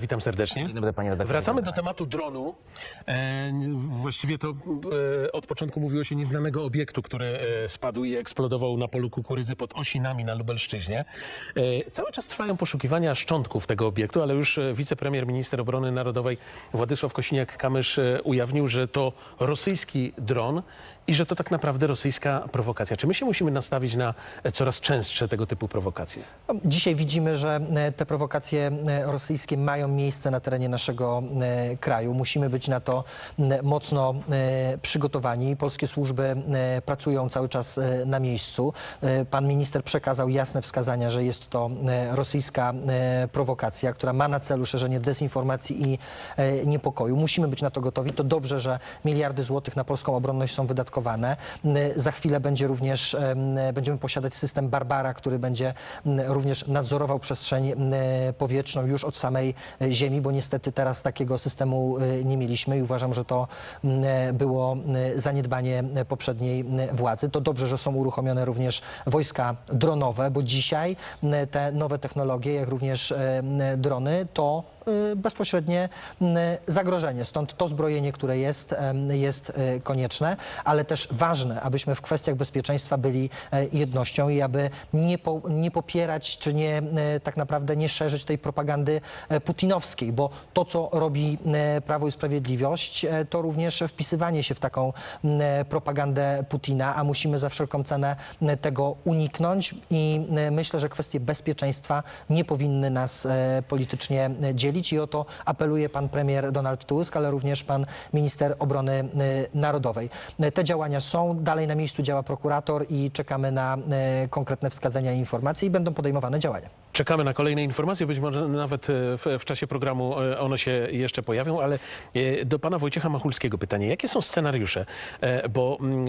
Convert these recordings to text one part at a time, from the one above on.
Witam serdecznie. Dzień dobry, panie redaktorze. Wracamy do tematu dronu. E, właściwie to e, od początku mówiło się nieznanego obiektu, który e, spadł i eksplodował na polu kukurydzy pod Osinami na Lubelszczyźnie. E, cały czas trwają poszukiwania szczątków tego obiektu, ale już e, wicepremier, minister obrony narodowej Władysław Kosiniak-Kamysz e, ujawnił, że to rosyjski dron i że to tak naprawdę rosyjska prowokacja. Czy my się musimy nastawić na e, coraz częstsze tego typu prowokacje? Dzisiaj widzimy, że e, te prowokacje e, rosyjskie mają miejsce na terenie naszego kraju. Musimy być na to mocno przygotowani. Polskie służby pracują cały czas na miejscu. Pan minister przekazał jasne wskazania, że jest to rosyjska prowokacja, która ma na celu szerzenie dezinformacji i niepokoju. Musimy być na to gotowi. To dobrze, że miliardy złotych na polską obronność są wydatkowane. Za chwilę będzie również, em, będziemy posiadać system Barbara, który będzie również nadzorował przestrzeń powietrzną już od samej e, ziemi, bo niestety teraz takiego systemu e, nie mieliśmy i uważam, że to było zaniedbanie poprzedniej władzy. To dobrze, że są uruchomione również wojska dronowe, bo dzisiaj te nowe technologie, jak również e, drony, to bezpośrednie m, zagrożenie. Stąd to zbrojenie, które jest, jest y, konieczne, ale też ważne, abyśmy w kwestiach bezpieczeństwa byli e, jednością i aby nie, po, nie popierać, czy nie e, tak naprawdę nie szerzyć tej propagandy e, putinowskiej, bo to, co robi Prawo i Sprawiedliwość, to również wpisywanie się w taką propagandę Putina, a musimy za wszelką cenę tego uniknąć i myślę, że kwestie bezpieczeństwa nie powinny nas politycznie e, dzielić i o to apeluje pan premier Donald Tusk, ale również pan minister obrony e, narodowej. E, Te działania są, dalej na miejscu działa prokurator i czekamy na e, konkretne wskazania i informacje i będą podejmowane działania. Czekamy na kolejne informacje, być może nawet e, w, w czasie programu e, one się jeszcze pojawią, ale e, do pana Wojciecha Machulskiego pytanie. Jakie są scenariusze? Bo mm,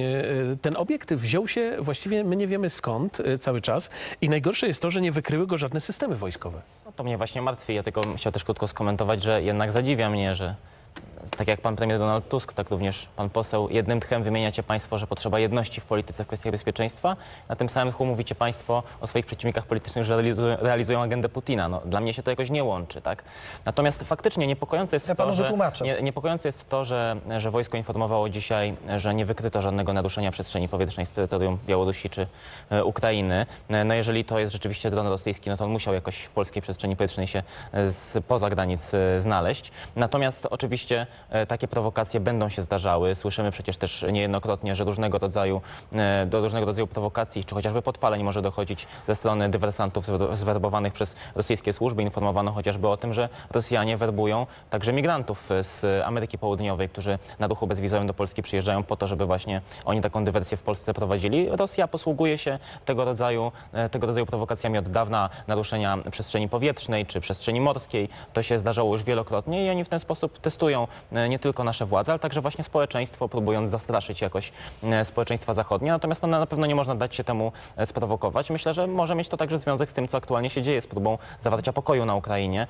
ten obiekt wziął się właściwie, my nie wiemy skąd cały czas i najgorsze jest to, że nie wykryły go żadne systemy wojskowe. No to mnie właśnie martwi. Ja tylko chciał też krótko skomentować, że jednak zadziwia mnie, że tak jak pan premier Donald Tusk, tak również pan poseł, jednym tchem wymieniacie państwo, że potrzeba jedności w polityce w kwestiach bezpieczeństwa. Na tym samym tchu mówicie państwo o swoich przeciwnikach politycznych, że realizują, realizują agendę Putina. No, dla mnie się to jakoś nie łączy, tak? Natomiast faktycznie niepokojące jest Ja to, że... Nie, niepokojące jest to, że, że wojsko informowało dzisiaj, że nie wykryto żadnego naruszenia przestrzeni powietrznej z terytorium Białorusi czy e, Ukrainy. E, No jeżeli to jest rzeczywiście dron rosyjski, no to on musiał jakoś w polskiej przestrzeni powietrznej się e, z, poza granic e, znaleźć. Natomiast oczywiście e, takie prowokacje będą się zdarzały. Słyszymy przecież też niejednokrotnie, że różnego rodzaju, e, do różnego rodzaju prowokacji, czy chociażby podpaleń może dochodzić ze strony dywersantów zwer- zwerbowanych przez rosyjskie służby. Informowano chociażby o tym, że Rosjanie werbują także migrantów z Ameryki Południowej, którzy na duchu bezwizowym do Polski przyjeżdżają po to, żeby właśnie oni taką dywersję w Polsce prowadzili. Rosja posługuje się tego rodzaju, e, tego rodzaju prowokacjami od dawna, naruszenia przestrzeni powietrznej czy przestrzeni morskiej. To się zdarzało już wielokrotnie i oni w ten sposób testują e, nie tylko nasze władze, ale także właśnie społeczeństwo, próbując zastraszyć jakoś e, społeczeństwa zachodnie. Natomiast no, na pewno nie można dać się temu e, sprowokować. Myślę, że może mieć to także związek z tym, co aktualnie się dzieje z próbą zawarcia pokoju na Ukrainie.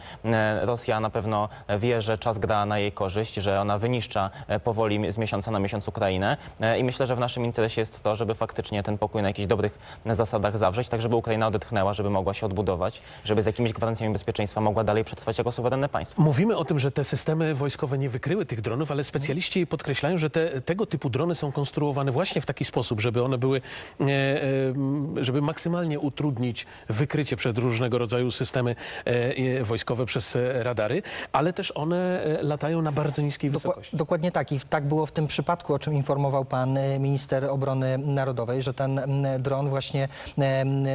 Rosja na pewno wie, że czas gra na jej korzyść, że ona wyniszcza powoli z miesiąca na miesiąc Ukrainę i myślę, że w naszym interesie jest to, żeby faktycznie ten pokój na jakichś dobrych zasadach zawrzeć, tak żeby Ukraina odetchnęła, żeby mogła się odbudować, żeby z jakimiś gwarancjami bezpieczeństwa mogła dalej przetrwać jako suwerenne państwo. Mówimy o tym, że te systemy wojskowe nie wykryły tych dronów, ale specjaliści podkreślają, że te, tego typu drony są konstruowane właśnie w taki sposób, żeby one były, e, e, żeby maksymalnie utrudnić wykrycie przez różnego rodzaju systemy e, wojskowe przez radary, ale też one latają na bardzo niskiej wysokości. Dokładnie tak. I tak było w tym przypadku, o czym informował pan minister obrony narodowej, że ten dron właśnie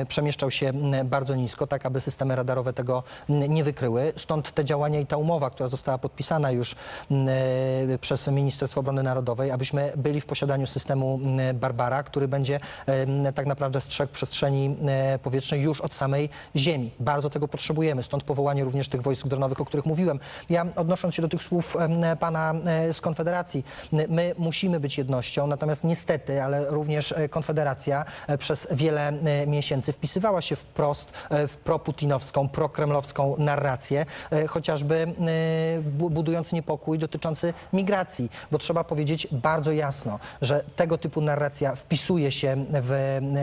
przemieszczał się bardzo nisko, tak aby systemy radarowe tego nie wykryły. Stąd te działania i ta umowa, która została podpisana już przez Ministerstwo Obrony Narodowej, abyśmy byli w posiadaniu systemu m, Barbara, który będzie em, tak naprawdę strzegł przestrzeni e, powietrznej już od samej ziemi. Bardzo tego potrzebujemy. Stąd powołanie również tych wojsk dronowych, o których mówiłem. Ja odnosząc się do tych słów pana e, z Konfederacji, my musimy być jednością, natomiast niestety, ale również e, Konfederacja e, przez wiele e, miesięcy wpisywała się wprost e, w proputinowską, prokremlowską narrację, e, chociażby e, bu- budując niepokój dotyczący migracji, bo trzeba powiedzieć bardzo jasno, że tego typu narracja wpisuje się w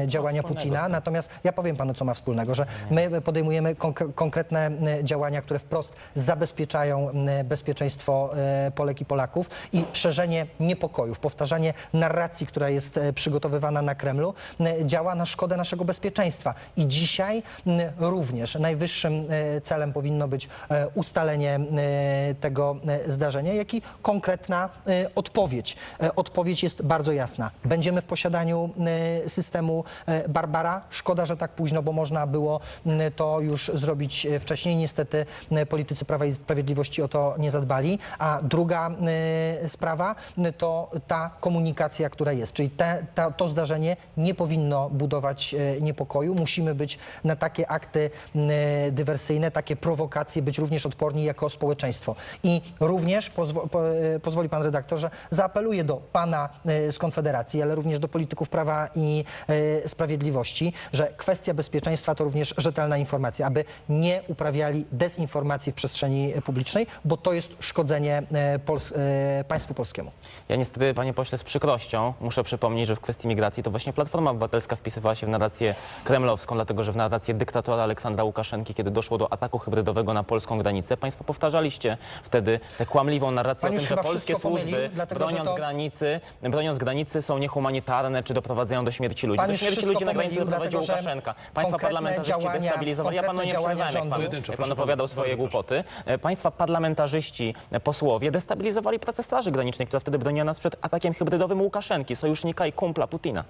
e, działania Putina, natomiast ja powiem panu, co ma wspólnego, że my podejmujemy konk- konkretne e, działania, które wprost zabezpieczają e, bezpieczeństwo Polek i Polaków i szerzenie niepokojów, powtarzanie narracji, która jest przygotowywana na Kremlu, działa na szkodę naszego bezpieczeństwa. I dzisiaj również najwyższym celem powinno być ustalenie tego e, zdarzenia, jak i konkretna e, odpowiedź. E, Odpowiedź jest bardzo jasna. Będziemy w posiadaniu e, systemu Barbara. Szkoda, że tak późno, bo można było to już zrobić wcześniej. Niestety politycy Prawa i Sprawiedliwości o to nie zadbali. A druga sprawa to ta komunikacja, która jest. Czyli te, to zdarzenie nie powinno budować niepokoju. Musimy być na takie akty dywersyjne, takie prowokacje, być również odporni jako społeczeństwo. I również, pozwo, po, e, pozwoli pan redaktor, że zaapeluję do pana e, z Konfederacji, ale również do polityków Prawa i e, Sprawiedliwości, że kwestia bezpieczeństwa to również rzetelna informacja, aby nie uprawiali dezinformacji w przestrzeni publicznej, bo to jest szkodzenie Pols- państwu polskiemu. Ja niestety, panie pośle, z przykrością muszę przypomnieć, że w kwestii migracji to właśnie Platforma Obywatelska wpisywała się w narrację kremlowską, dlatego że w narrację dyktatora Aleksandra Łukaszenki, kiedy doszło do ataku hybrydowego na polską granicę, państwo powtarzaliście wtedy tę kłamliwą narrację Pan o już tym, że chyba polskie wszystko pomylił, służby dlatego, że broniąc to- granicy, broniąc granicy są niehumanitarne czy doprowadzają do śmierci ludzi. Pan do już śmierci wszystko ludzi na granicy pomylił, doprowadził dlatego, że Łukaszenka. Państwa konkretne parlamentarzyści działania- destabilizowali. Ja panu nie konkretne jak pan, rządu- jak pan opowiadał swoje głupoty. E, Państwa parlamentarzyści, e, posłowie destabilizowali pracę Straży Granicznej, która wtedy broniła nas przed atakiem hybrydowym Łukaszenki, sojusznika i kumpla Putina.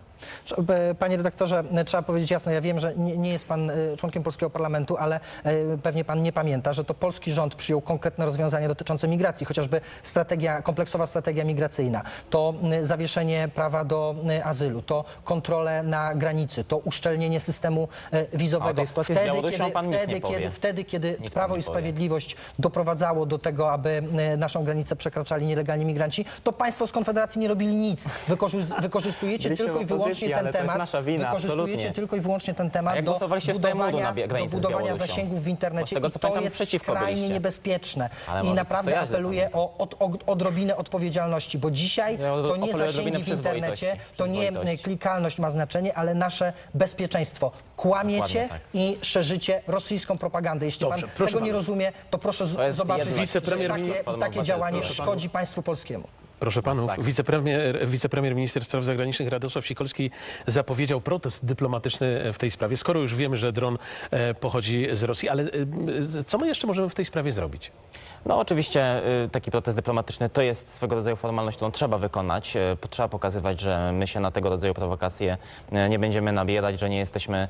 E, Panie redaktorze, e, trzeba powiedzieć jasno, ja wiem, że nie, nie jest pan e, członkiem polskiego parlamentu, ale e, pewnie pan nie pamięta, że to polski rząd przyjął konkretne rozwiązania dotyczące migracji, chociażby strategia, kompleksowa strategia migracyjna, to m, zawieszenie prawa do m, azylu, to kontrole na granicy, to uszczelnienie systemu e, wizowego. A z Białorusią pan wtedy, kiedy, wtedy, kiedy Nic Prawo i. Sprawiedliwość doprowadzało do tego, aby naszą granicę przekraczali nielegalni migranci, to państwo z Konfederacji nie robili nic. Wykorzy- wykorzystujecie Byliśmy tylko i wyłącznie ten temat. wina, wykorzystujecie absolutnie. tylko i wyłącznie ten temat do budowania, do budowania zasięgów w Bo z internecie. tego, I to jest skrajnie byliście. niebezpieczne. Ale I naprawdę źle apeluję o od, od, odrobinę odpowiedzialności, bo dzisiaj Ja od- to nie apeluję o zasięgi odrobinę w internecie, przyzwoitości. to nie Przyzwoitości. klikalność ma znaczenie, ale nasze bezpieczeństwo. Kłamiecie Dokładnie tak. i szerzycie rosyjską propagandę. Jeśli Dobrze, pan proszę tego nie rozumie, to proszę z- To jest zobaczyć, że Wicepremier takie, takie działanie szkodzi państwu polskiemu. Proszę panów, wicepremier, wicepremier minister spraw zagranicznych Radosław Sikorski zapowiedział protest dyplomatyczny w tej sprawie, skoro już wiemy, że dron e, pochodzi z Rosji. Ale e, co my jeszcze możemy w tej sprawie zrobić? No oczywiście y, taki protest dyplomatyczny to jest swego rodzaju formalność, którą trzeba wykonać. Trzeba pokazywać, że my się na tego rodzaju prowokacje nie będziemy nabierać, że nie jesteśmy,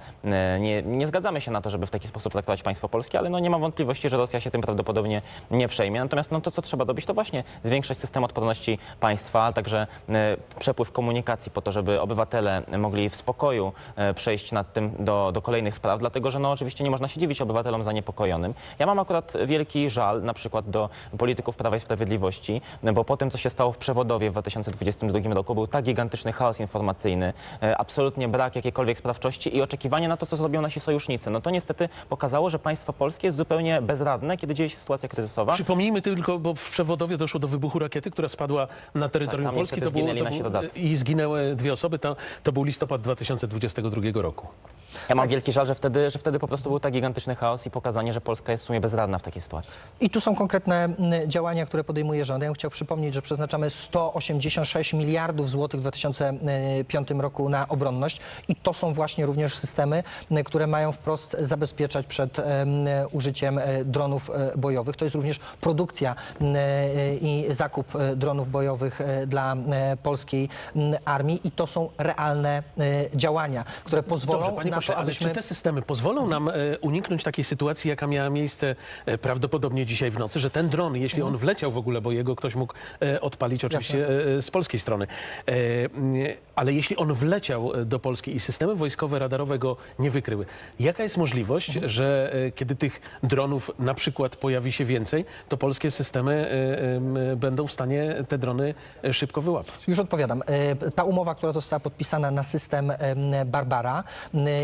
nie, nie zgadzamy się na to, żeby w taki sposób traktować państwo polskie, ale no nie mam wątpliwości, że Rosja się tym prawdopodobnie nie przejmie. Natomiast no to, co trzeba robić, to właśnie zwiększać system odporności państwa, a także y, przepływ komunikacji po to, żeby obywatele mogli w spokoju y, przejść nad tym do, do kolejnych spraw, dlatego że no oczywiście nie można się dziwić obywatelom zaniepokojonym. Ja mam akurat wielki żal na przykład do polityków Prawa i Sprawiedliwości, bo po tym, co się stało w Przewodowie w 2022 roku, był tak gigantyczny chaos informacyjny, e, absolutnie brak jakiejkolwiek sprawczości i oczekiwanie na to, co zrobią nasi sojusznicy. No to niestety pokazało, że państwo polskie jest zupełnie bezradne, kiedy dzieje się sytuacja kryzysowa. Przypomnijmy tylko, bo w Przewodowie doszło do wybuchu rakiety, która spadła na terytorium Tak, Polski. niestety zginęli to rodacy. I zginęły dwie osoby. To, to był listopad 2022 roku. Ja mam wielki żal, że wtedy, że wtedy po prostu był tak gigantyczny chaos i pokazanie, że Polska jest w sumie bezradna w takiej sytuacji. I tu są konkretne działania, które podejmuje rząd. Ja bym chciał przypomnieć, że przeznaczamy 186 miliardów złotych w 2005 roku na obronność i to są właśnie również systemy, które mają wprost zabezpieczać przed em, użyciem e, dronów e, bojowych. To jest również produkcja e, i zakup dronów bojowych e, dla e, polskiej armii i to są realne e, działania, które pozwolą Dobrze, panie na pośle, to, abyśmy... czy te systemy pozwolą nam uniknąć takiej sytuacji, jaka miała miejsce prawdopodobnie dzisiaj w nocy, że ten dron, jeśli Mhm. on wleciał w ogóle, bo jego ktoś mógł odpalić oczywiście e, z polskiej strony, ale jeśli on wleciał do Polski i systemy wojskowe radarowe go nie wykryły, jaka jest możliwość, Mhm. że kiedy tych dronów na przykład pojawi się więcej, to polskie systemy em, będą w stanie te drony e, szybko wyłapać. Już odpowiadam. E, Ta umowa, która została podpisana na system em, Barbara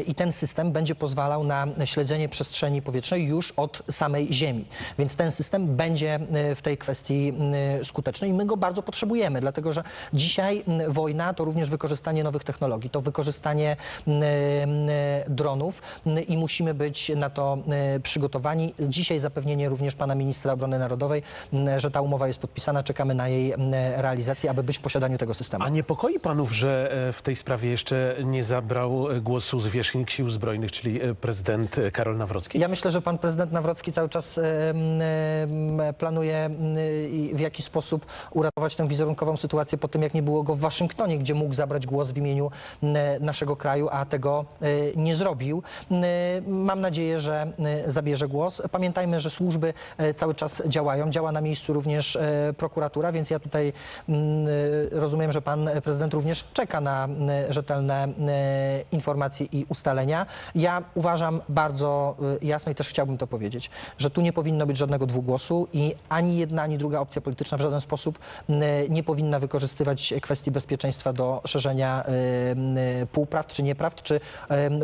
i ten system będzie pozwalał na śledzenie przestrzeni powietrznej już od samej Ziemi. Więc ten system będzie e, w tej kwestii skuteczny i my go bardzo potrzebujemy, dlatego że dzisiaj wojna to również wykorzystanie nowych technologii, to wykorzystanie dronów i musimy być na to e, przygotowani. Dzisiaj zapewnienie również pana ministra obrony narodowej, że ta umowa jest podpisana, czekamy na jej m, realizację, aby być w posiadaniu tego systemu. A niepokoi panów, że e, w tej sprawie jeszcze nie zabrał e, głosu zwierzchnik sił zbrojnych, czyli e, prezydent Karol Nawrocki? Ja myślę, że pan prezydent Nawrocki cały czas planuje w jakiś sposób uratować tę wizerunkową sytuację po tym, jak nie było go w Waszyngtonie, gdzie mógł zabrać głos w imieniu naszego kraju, a tego nie zrobił. Mam nadzieję, że zabierze głos. Pamiętajmy, że służby cały czas działają. Działa na miejscu również prokuratura, więc ja tutaj m, e, rozumiem, że pan prezydent również czeka na m, rzetelne e, informacje i ustalenia. Ja uważam bardzo jasno i też chciałbym to powiedzieć, że tu nie powinno być żadnego dwugłosu i ani jedna, ani druga opcja polityczna w żaden sposób nie powinna wykorzystywać kwestii bezpieczeństwa do szerzenia półprawd czy nieprawd, czy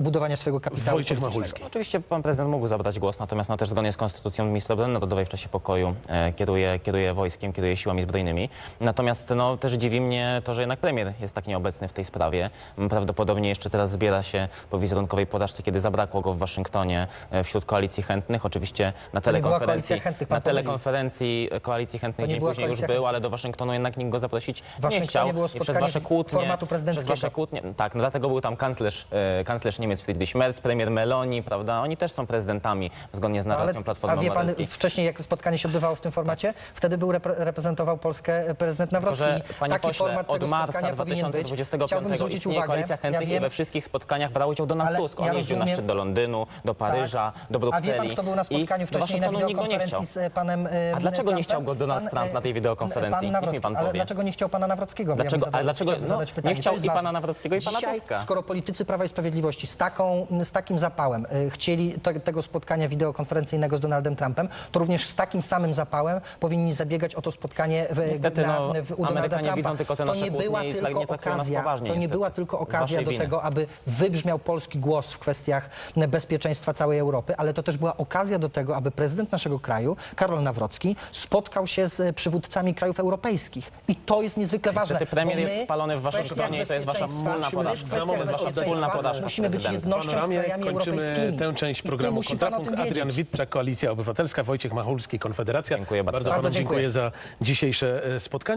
budowania swojego kapitału Wojciech. Machulski. Oczywiście pan prezydent mógł zabrać głos, natomiast no, też zgodnie z konstytucją minister obrony narodowej w czasie pokoju e, kieruje, kieruje wojskiem, kieruje siłami zbrojnymi. Natomiast no, też dziwi mnie to, że jednak premier jest tak nieobecny w tej sprawie. Prawdopodobnie jeszcze teraz zbiera się po wizerunkowej porażce, kiedy zabrakło go w Waszyngtonie e, wśród koalicji chętnych. Oczywiście na To nie była telekonferencji, koalicja chętnych, pan na pomylił. telekonferencji e, koalicji chętnych To nie dzień była później już koalicja był, ale do Waszyngtonu jednak nikt go zaprosić nie Waszyngtonie chciał. było I przez spotkanie wasze kłótnie, formatu prezydenckiego. Przez wasze kłótnie, tak, no dlatego był tam kanclerz, e, kanclerz Niemiec Friedrich Merz, premier Meloni, prawda? Oni też są prezydentami zgodnie z No, narracją Platformy a wie pan Obywatelskiej. wcześniej, jak spotkanie się odbywało w tym formacie? Wtedy był repre- reprezentował Polskę prezydent Nawrocki. że, panie Taki pośle, format od tego marca spotkania powinien być. 2025 Chciałbym zwrócić istnieje uwagę, koalicja chętnych ja i we wszystkich spotkaniach brał udział Donald Ale Tusk. On ja jeździł na rozumiem- szczyt do Londynu, do Paryża, do A Brukseli. wie pan, kto był na spotkaniu i wcześniej na Waszyngtonu nikt go nie chciał. wideokonferencji z panem e, A dlaczego nie Trumpem? chciał go Donald Trump na tej wideokonferencji? Pan Niech mi Nawrocki. pan Ale powie. dlaczego nie chciał pana Nawrockiego? Bym Dlaczego- zadał- ale dlaczego- chciałbym no, zadać nie pytanie. To chciał jest i pana ważne. Nawrockiego, i pana Dzisiaj, Tuska. skoro politycy Prawa i Sprawiedliwości z, taką, z takim zapałem e, chcieli te, tego spotkania wideokonferencyjnego z Donaldem Trumpem, to również z takim samym zapałem powinni zabiegać o to spotkanie w, Niestety, no, w, u Donalda Amerykanie Trumpa. widzą tylko te to nasze nie była kłótnie i tylko nie traktują nas okazja, poważnie, to nie niestety. była tylko okazja do winy. tego, aby wybrzmiał polski głos w kwestiach bezpieczeństwa całej Europy, ale to też była okazja do tego, aby prezydent naszego kraju, Karol Nawrocki, spotkał się z przywódcami krajów europejskich. I to jest niezwykle ważne. Niestety premier bo jest spalony w Waszyngtonie i to jest wasza bezpieczeństwa, wspólna porażka. Za moment wasza bezpieczeństwa wspólna porażka Musimy być prezydenta. jednością z Panoramie krajami kończymy europejskimi. tę część I programu musi pan o tym Kontrapunkt. Adrian wiedzieć. Witczak, Koalicja Obywatelska, Wojciech Machulski, Konfederacja. Dziękuję bardzo. Bardzo Bardzo panu dziękuję dziękuję. za dzisiejsze e, spotkanie.